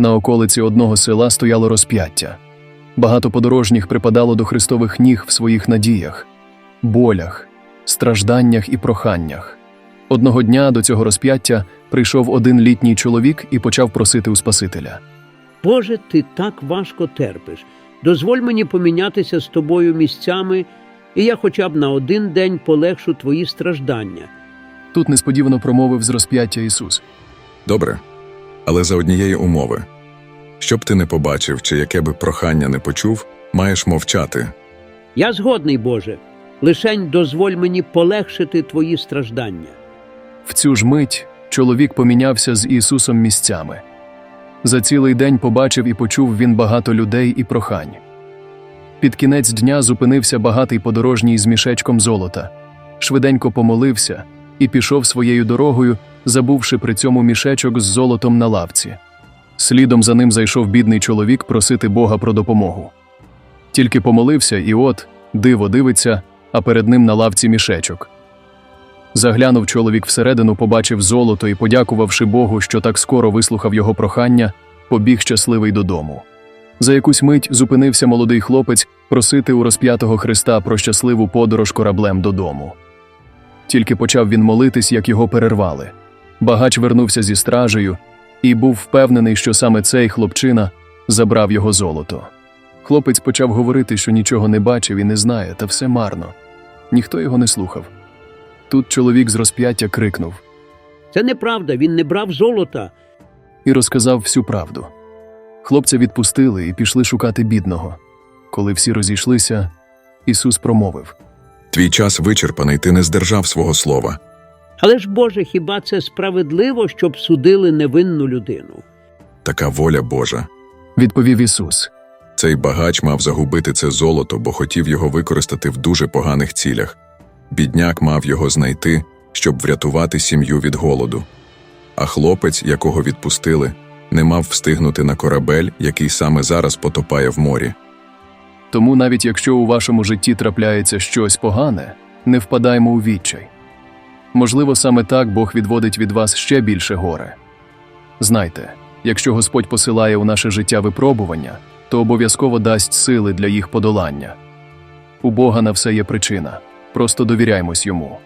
На околиці одного села стояло розп'яття. Багато подорожніх припадало до Христових ніг в своїх надіях, болях, стражданнях і проханнях. Одного дня до цього розп'яття прийшов один літній чоловік і почав просити у Спасителя. Боже, ти так важко терпиш. Дозволь мені помінятися з тобою місцями, і я хоча б на один день полегшу твої страждання. Тут несподівано промовив з розп'яття Ісус. Добре, але за однієї умови. Щоб ти не побачив, чи яке би прохання не почув, маєш мовчати. Я згодний, Боже. Лишень дозволь мені полегшити твої страждання. В цю ж мить чоловік помінявся з Ісусом місцями. За цілий день побачив і почув він багато людей і прохань. Під кінець дня зупинився багатий подорожній з мішечком золота, швиденько помолився і пішов своєю дорогою, забувши при цьому мішечок з золотом на лавці. Слідом за ним зайшов бідний чоловік просити Бога про допомогу. Тільки помолився, і от, диво дивиться, а перед ним на лавці мішечок. Заглянув чоловік всередину, побачив золото і, подякувавши Богу, що так скоро вислухав його прохання, побіг щасливий додому. За якусь мить зупинився молодий хлопець просити у розп'ятого Христа про щасливу подорож кораблем додому. Тільки почав він молитись, як його перервали. Багач вернувся зі стражею і був впевнений, що саме цей хлопчина забрав його золото. Хлопець почав говорити, що нічого не бачив і не знає, та все марно. Ніхто його не слухав. Тут чоловік з розп'яття крикнув Це неправда, він не брав золота. і розказав всю правду. Хлопця відпустили і пішли шукати бідного. Коли всі розійшлися, Ісус промовив: Твій час вичерпаний, ти не здержав свого слова. Але ж, Боже, хіба це справедливо, щоб судили невинну людину? Така воля Божа. відповів Ісус. Цей багач мав загубити це золото, бо хотів його використати в дуже поганих цілях. Бідняк мав його знайти, щоб врятувати сім'ю від голоду. А хлопець, якого відпустили, не мав встигнути на корабель, який саме зараз потопає в морі. Тому навіть якщо у вашому житті трапляється щось погане, не впадаймо у відчай. Можливо, саме так Бог відводить від вас ще більше горе. Знайте, якщо Господь посилає у наше життя випробування, то обов'язково дасть сили для їх подолання. У Бога на все є причина, просто довіряймось йому.